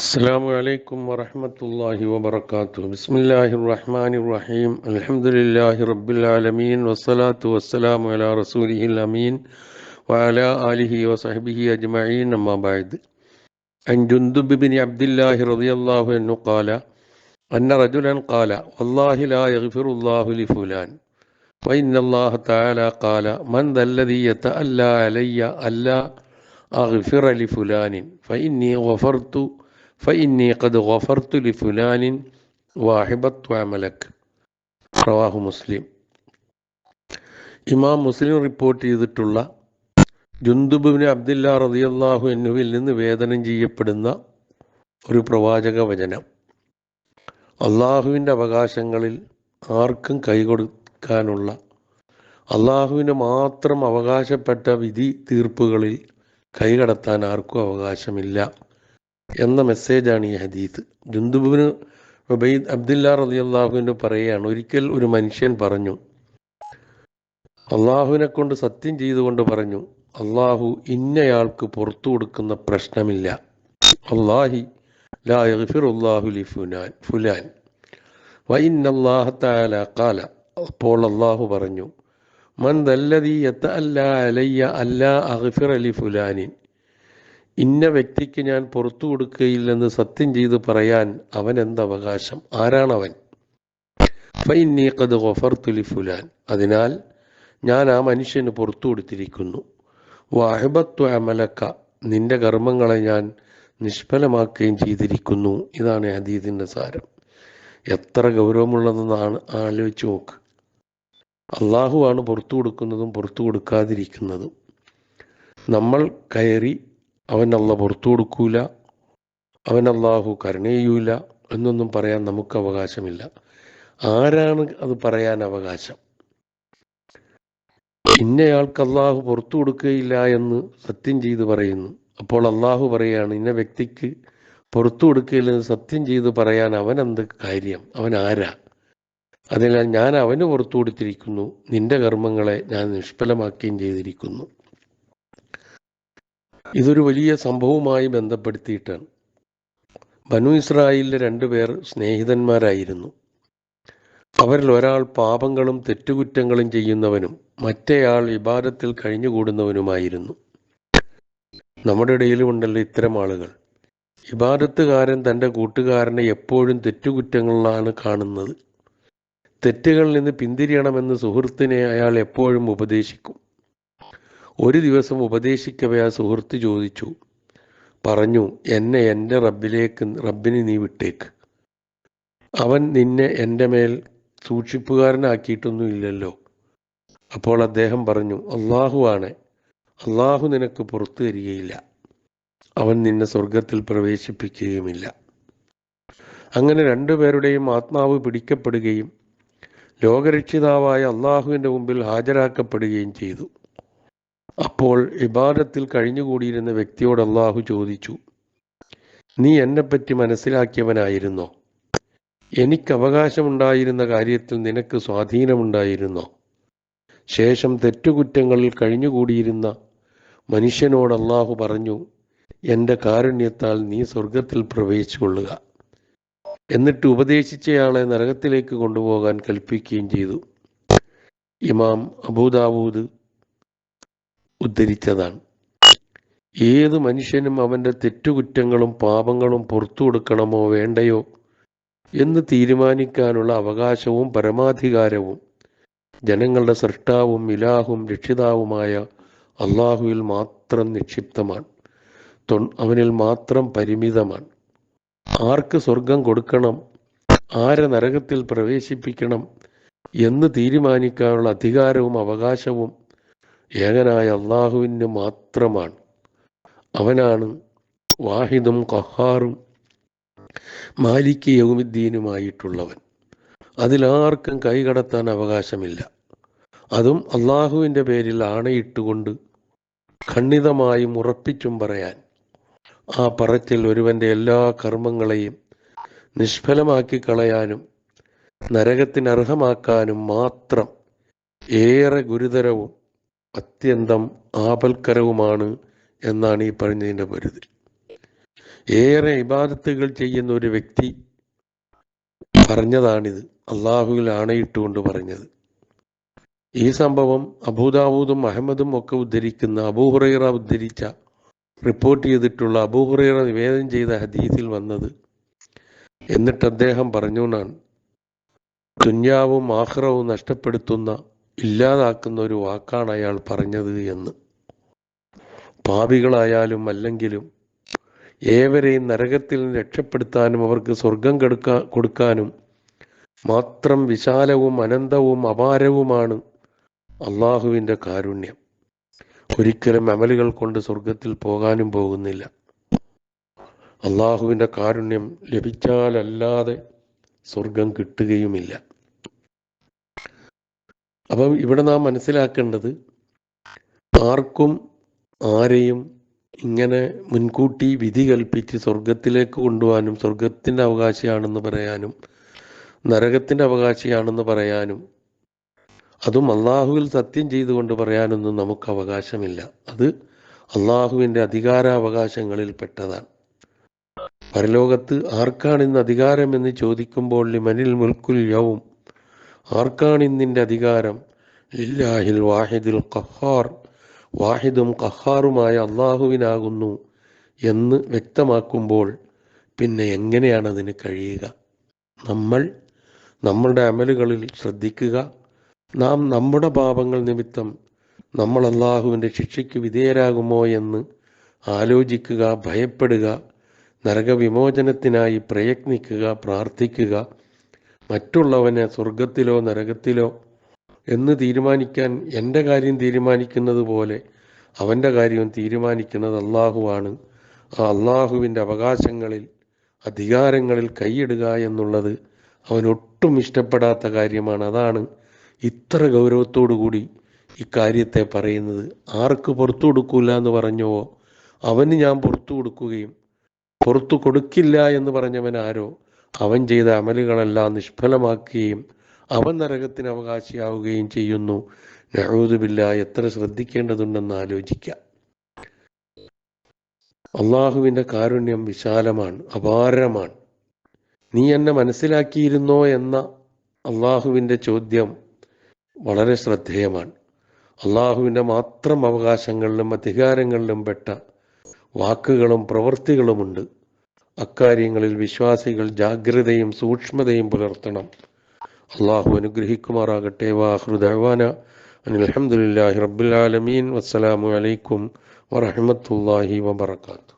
السلام عليكم ورحمة الله وبركاته. بسم الله الرحمن الرحيم. الحمد لله رب العالمين والصلاة والسلام على رسوله الأمين وعلى آله وصحبه أجمعين. أما بعد عن جندب بن عبد الله رضي الله عنه قال أن رجلا قال والله لا يغفر الله لفلان. وإن الله تعالى قال من ذا الذي يتألى علي ألا أغفر لفلان؟ فإني غفرت ഫഇന്നി ഖദ് ഗഫർതു ലി വാഹിബത്തു അമലക് പ്രവാഹു മുസ്ലിം. ഇമാം മുസ്ലിം റിപ്പോർട്ട് ചെയ്തിട്ടുള്ള ജുന്തുബിന് അബ്ദുല്ല റതിയല്ലാഹു എന്നുവിൽ നിന്ന് വേദനം ചെയ്യപ്പെടുന്ന ഒരു പ്രവാചക വചനം. അള്ളാഹുവിന്റെ അവകാശങ്ങളിൽ ആർക്കും കൈകൊടുക്കാനുള്ള അള്ളാഹുവിന് മാത്രം അവകാശപ്പെട്ട വിധി തീർപ്പുകളിൽ കൈകടത്താൻ ആർക്കും അവകാശമില്ല. എന്ന മെസ്സേജാണ് ഈ ഹദീത്ത്. ജുന്ദുബിന് ഉബൈദ് അബ്ദുല്ല റതി അള്ളാഹുവിന് പറയുകയാണ് ഒരിക്കൽ ഒരു മനുഷ്യൻ പറഞ്ഞു അള്ളാഹുവിനെ കൊണ്ട് സത്യം ചെയ്തുകൊണ്ട് പറഞ്ഞു അള്ളാഹു ഇന്നയാൾക്ക് പുറത്തു കൊടുക്കുന്ന പ്രശ്നമില്ല. അള്ളാഹി ലാ ഖാല. അപ്പോൾ അള്ളാഹു പറഞ്ഞു മൻ ദല്ലദീ യതഅല്ല അലയ്യ അല്ലാ അഗ്ഫിറ ലി ഫുലാനിൻ. ഇന്ന വ്യക്തിക്ക് ഞാൻ പുറത്തു കൊടുക്കുകയില്ലെന്ന് സത്യം ചെയ്ത് പറയാൻ അവൻ എന്തവകാശം ആരാണവൻ ഫൈനീക്കത് ഖദ് ഗഫർതു ലി ഫുലാൻ. അതിനാൽ ഞാൻ ആ മനുഷ്യന് പുറത്തു കൊടുത്തിരിക്കുന്നു. വാഹിബത്വ അമലക്ക. നിന്റെ കർമ്മങ്ങളെ ഞാൻ നിഷ്ഫലമാക്കുകയും ചെയ്തിരിക്കുന്നു. ഇതാണ് അതീതിന്റെ സാരം. എത്ര ഗൗരവമുള്ളതെന്നാണ് ആലോചിച്ച് നോക്ക്. അള്ളാഹുവാണ് പുറത്തു കൊടുക്കുന്നതും പുറത്തു കൊടുക്കാതിരിക്കുന്നതും. നമ്മൾ കയറി അവൻ അല്ല പുറത്തു കൊടുക്കൂല അവൻ അള്ളാഹു കരുണയൂല എന്നൊന്നും പറയാൻ നമുക്ക് അവകാശമില്ല. ആരാണ് അത് പറയാൻ അവകാശം? ഇന്നയാൾക്ക് അള്ളാഹു പുറത്തു കൊടുക്കുകയില്ല എന്ന് സത്യം ചെയ്ത് പറയുന്നു. അപ്പോൾ അള്ളാഹു പറയാണ് ഇന്ന വ്യക്തിക്ക് പുറത്തു കൊടുക്കുകയില്ലെന്ന് സത്യം ചെയ്ത് പറയാൻ അവൻ എന്ത് കാര്യം? അവൻ ആരാ? അതിനാൽ ഞാൻ അവന് പുറത്തു കൊടുത്തിരിക്കുന്നു നിന്റെ കർമ്മങ്ങളെ ഞാൻ നിഷ്ഫലമാക്കുകയും ചെയ്തിരിക്കുന്നു. ഇതൊരു വലിയ സംഭവവുമായി ബന്ധപ്പെടുത്തിയിട്ടാണ്. ബനു ഇസ്രായേലിലെ രണ്ടുപേർ സ്നേഹിതന്മാരായിരുന്നു. അവരിൽ ഒരാൾ പാപങ്ങളും തെറ്റുകുറ്റങ്ങളും ചെയ്യുന്നവനും മറ്റേയാൾ വിവാദത്തിൽ കഴിഞ്ഞുകൂടുന്നവനുമായിരുന്നു. നമ്മുടെ ഇടയിലുമുണ്ടല്ലോ ഇത്തരം ആളുകൾ. ഇബാദത്തുകാരൻ തന്റെ കൂട്ടുകാരനെ എപ്പോഴും തെറ്റുകുറ്റങ്ങളിലാണ് കാണുന്നത്. തെറ്റുകളിൽ നിന്ന് പിന്തിരിയണമെന്ന് സുഹൃത്തിനെ അയാൾ എപ്പോഴും ഉപദേശിക്കും. ഒരു ദിവസം ഉപദേശിക്കവേ ആ സുഹൃത്ത് ചോദിച്ചു പറഞ്ഞു എന്നെ എന്റെ റബ്ബിലേക്ക് റബ്ബിന് നീ വിട്ടേക്ക്. അവൻ നിന്നെ എന്റെ മേൽ സൂക്ഷിപ്പുകാരനാക്കിയിട്ടൊന്നും ഇല്ലല്ലോ അപ്പോൾ അദ്ദേഹം പറഞ്ഞു അള്ളാഹു ആണ്. അള്ളാഹു നിനക്ക് പുറത്തു തരികയില്ല. അവൻ നിന്നെ സ്വർഗത്തിൽ പ്രവേശിപ്പിക്കുകയുമില്ല. അങ്ങനെ രണ്ടുപേരുടെയും ആത്മാവ് പിടിക്കപ്പെടുകയും ലോകരക്ഷിതാവായ അള്ളാഹുവിന്റെ മുമ്പിൽ ഹാജരാക്കപ്പെടുകയും ചെയ്തു. അപ്പോൾ ഇബാദത്തിൽ കഴിഞ്ഞുകൂടിയിരുന്ന വ്യക്തിയോട് അള്ളാഹു ചോദിച്ചു നീ എന്നെപ്പറ്റി മനസ്സിലാക്കിയവനായിരുന്നോ? എനിക്ക് അവകാശമുണ്ടായിരുന്ന കാര്യത്തിൽ നിനക്ക് സ്വാധീനമുണ്ടായിരുന്നോ? ശേഷം തെറ്റുകുറ്റങ്ങളിൽ കഴിഞ്ഞുകൂടിയിരുന്ന മനുഷ്യനോട് അള്ളാഹു പറഞ്ഞു എന്റെ കാരുണ്യത്താൽ നീ സ്വർഗത്തിൽ പ്രവേശിച്ചുകൊള്ളുക എന്നിട്ട് ഉപദേശിച്ചയാളെ നരകത്തിലേക്ക് കൊണ്ടുപോകാൻ കൽപ്പിക്കുകയും ചെയ്തു. ഇമാം അബൂദാവൂദ് ഉദ്ധരിച്ചതാണ്. ഏത് മനുഷ്യനും അവന്റെ തെറ്റുകുറ്റങ്ങളും പാപങ്ങളും പുറത്തു കൊടുക്കണമോ വേണ്ടയോ എന്ന് തീരുമാനിക്കാനുള്ള അവകാശവും പരമാധികാരവും ജനങ്ങളുടെ സൃഷ്ടാവും ഇലാഹും രക്ഷിതാവുമായ അള്ളാഹുവിൽ മാത്രം നിക്ഷിപ്തമാണ്. അവനിൽ മാത്രം പരിമിതമാണ്. ആർക്ക് സ്വർഗം കൊടുക്കണം? ആരെ നരകത്തിൽ പ്രവേശിപ്പിക്കണം? എന്ന് തീരുമാനിക്കാനുള്ള അധികാരവും അവകാശവും ഏകനായ അള്ളാഹുവിന് മാത്രമാണ്. അവനാണ് വാഹിദും കഹാറും മാലിക് യൗമിദ്ദീനുമായിട്ടുള്ളവൻ. അതിലാർക്കും കൈകടത്താൻ അവകാശമില്ല. അതും അള്ളാഹുവിന്റെ പേരിൽ ആണയിട്ടുകൊണ്ട് ഖണ്ഡിതമായും ഉറപ്പിച്ചും പറയാൻ ആ പറച്ചിൽ ഒരുവന്റെ എല്ലാ കർമ്മങ്ങളെയും നിഷ്ഫലമാക്കി കളയാനും നരകത്തിനർഹമാക്കാനും മാത്രം ഏറെ ഗുരുതരവും അത്യന്തം ആപൽക്കരവുമാണ് എന്നാണ് ഈ പറഞ്ഞതിന്റെ പരിധി. ഏറെ ഇബാദത്തുകൾ ചെയ്യുന്ന ഒരു വ്യക്തി പറഞ്ഞതാണിത്. അള്ളാഹുവിൽ ആണയിട്ടുകൊണ്ട് പറഞ്ഞത്. ഈ സംഭവം അബൂദാവൂദും അഹമ്മദും ഒക്കെ ഉദ്ധരിക്കുന്ന അബൂഹുറൈറ ഉദ്ധരിച്ച റിപ്പോർട്ട് ചെയ്തിട്ടുള്ള അബൂഹുറൈറ നിവേദനം ചെയ്ത ഹദീസിൽ വന്നത് എന്നിട്ട് അദ്ദേഹം പറഞ്ഞുകൊണ്ടാണ്. തുന്യാവും ആഹ്റവും നഷ്ടപ്പെടുത്തുന്ന ഇല്ലാതാക്കുന്ന ഒരു വാക്കാണ് അയാൾ പറഞ്ഞത് എന്ന്. പാപികളായാലും അല്ലെങ്കിലും ഏവരെയും നരകത്തിൽ രക്ഷപ്പെടുത്താനും അവർക്ക് സ്വർഗം കെടുക്കാ കൊടുക്കാനും മാത്രം വിശാലവും അനന്തവും അപാരവുമാണ് അള്ളാഹുവിന്റെ കാരുണ്യം. ഒരിക്കലും അമലുകൾ കൊണ്ട് സ്വർഗത്തിൽ പോകാനും പോകുന്നില്ല. അള്ളാഹുവിന്റെ കാരുണ്യം ലഭിച്ചാലല്ലാതെ സ്വർഗം കിട്ടുകയുമില്ല. അപ്പം ഇവിടെ നാം മനസ്സിലാക്കേണ്ടത് ആർക്കും ആരെയും ഇങ്ങനെ മുൻകൂട്ടി വിധി കൽപ്പിച്ച് സ്വർഗത്തിലേക്ക് കൊണ്ടുപോകാനും സ്വർഗത്തിന്റെ അവകാശിയാണെന്ന് പറയാനും നരകത്തിന്റെ അവകാശിയാണെന്ന് പറയാനും അതും അള്ളാഹുവിൽ സത്യം ചെയ്തുകൊണ്ട് പറയാനൊന്നും നമുക്ക് അവകാശമില്ല. അത് അള്ളാഹുവിന്റെ അധികാരാവകാശങ്ങളിൽ പെട്ടതാണ്. പരലോകത്ത് ആർക്കാണ് ഇന്ന് അധികാരം എന്ന് ചോദിക്കുമ്പോൾ ലിമനിൽ മുൽക്കുൽ യവും ആർക്കാണ് ഇന്നിന്റെ അധികാരം. ലില്ലാഹിൽ വാഹിദുൽ ഖഹാർ. വാഹിദും ഖഹാറുമായ അള്ളാഹുവിനാകുന്നു എന്ന് വ്യക്തമാക്കുമ്പോൾ പിന്നെ എങ്ങനെയാണ് അതിന് കഴിയുക? നമ്മൾ നമ്മളുടെ അമലുകളിൽ ശ്രദ്ധിക്കുക. നാം നമ്മുടെ പാപങ്ങൾ നിമിത്തം നമ്മൾ അള്ളാഹുവിന്റെ ശിക്ഷയ്ക്ക് വിധേയരാകുമോ എന്ന് ആലോചിക്കുക ഭയപ്പെടുക നരകവിമോചനത്തിനായി പ്രയത്നിക്കുക പ്രാർത്ഥിക്കുക. മറ്റുള്ളവനെ സ്വർഗത്തിലോ നരകത്തിലോ എന്ന് തീരുമാനിക്കാൻ എന്റെ കാര്യം തീരുമാനിക്കുന്നത് പോലെ അവന്റെ കാര്യവും തീരുമാനിക്കുന്നത് അള്ളാഹുവാണ്. ആ അള്ളാഹുവിന്റെ അവകാശങ്ങളിൽ അധികാരങ്ങളിൽ കൈയിടുക എന്നുള്ളത് അവനൊട്ടും ഇഷ്ടപ്പെടാത്ത കാര്യമാണ്. അതാണ് ഇത്ര ഗൗരവത്തോടു കൂടി ഇക്കാര്യത്തെ പറയുന്നത്. ആർക്ക് പുറത്തു കൊടുക്കൂല എന്ന് പറഞ്ഞുവോ അവന് ഞാൻ പുറത്തു കൊടുക്കുകയും പുറത്തു കൊടുക്കില്ല എന്ന് പറഞ്ഞവൻ ആരോ അവൻ ചെയ്ത അമലുകളെല്ലാം നിഷ്ഫലമാക്കുകയും അവൻ നരകത്തിന് അവകാശിയാവുകയും ചെയ്യുന്നു. നഹൂദുബില്ല എത്ര ശ്രദ്ധിക്കേണ്ടതുണ്ടെന്ന് ആലോചിക്കാം. അള്ളാഹുവിന്റെ കാരുണ്യം വിശാലമാണ് അപാരമാണ്. നീ എന്നെ മനസ്സിലാക്കിയിരുന്നോ എന്ന അള്ളാഹുവിന്റെ ചോദ്യം വളരെ ശ്രദ്ധേയമാണ്. അള്ളാഹുവിന്റെ മാത്രം അവകാശങ്ങളിലും അധികാരങ്ങളിലും പെട്ട വാക്കുകളും പ്രവൃത്തികളുമുണ്ട്. അക്കാര്യങ്ങളിൽ വിശ്വാസികൾ ജാഗ്രതയും സൂക്ഷ്മതയും പുലർത്തണം. അള്ളാഹു അനുഗ്രഹിക്കുമാറാകട്ടെ. വാഹൃദാന അനിൽഹമുല്ലാഹി റബ്ബുലാലമീൻ വസ്സലാമു അലൈക്കും വറഹമത്തല്ലാഹി വബർക്കാത്തു